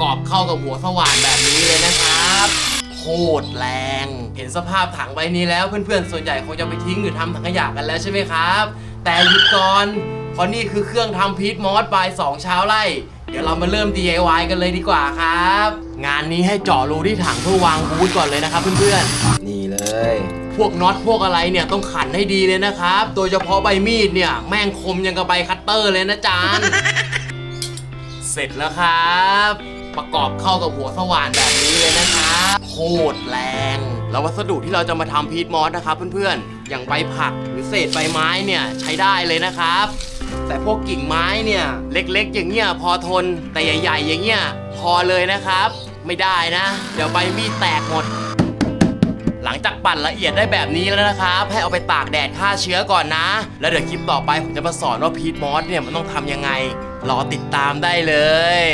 กอบเข้ากับหัวสว่านแบบนี้เลยนะครับโคตรแรง เห็นสภาพถังใบนี้แล้วเพื่อนๆ ส่วนใหญ่คงจะไปทิ้งหรือทำถังขยะกันแล้วใช่ไหมครับ แต่หยุดก่อนเพราะนี่คือเครื่องทำพีทมอสบาย2เช้าไล่เดี๋ยวเรามาเริ่ม DIY กันเลยดีกว่าครับ งานนี้ให้เจาะรูที่ถังเพื่อวางบูธก่อนเลยนะครับเพื่อนๆ นี่เลย พวกน็อตพวกอะไรเนี่ยต้องขันให้ดีเลยนะครับ โดยเฉพาะใบมีดเนี่ยแม่งคมยังกับใบคัตเตอร์เลยนะจาน เสร็จแล้วครับประก อบเข้ากับหัวสว่านแบบนี้เลยนะครับโคตรแรงแล้ววัสดุที่เราจะมาทำพีทมอสนะครับเพื่อนๆ อย่างใบผักหรือเศษใบไม้เนี่ยใช้ได้เลยนะครับ แต่พวกกิ่งไม้เนี่ยเล็กๆ อย่างเงี้ยพอทนแต่ใหญ่ ๆ อย่างเงี้ยพอเลยนะครับ ไม่ได้นะ เดี๋ยวใบมีดแตกหมด หลังจากปั่นละเอียดได้แบบนี้แล้วนะครับ ให้เอาไปตากแดดฆ่าเชื้อก่อนนะ แล้วเดี๋ยวคลิปต่อไปผมจะมาสอนว่าพีทมอสเนี่ยมันต้องทำยังไงรอติดตามได้เลย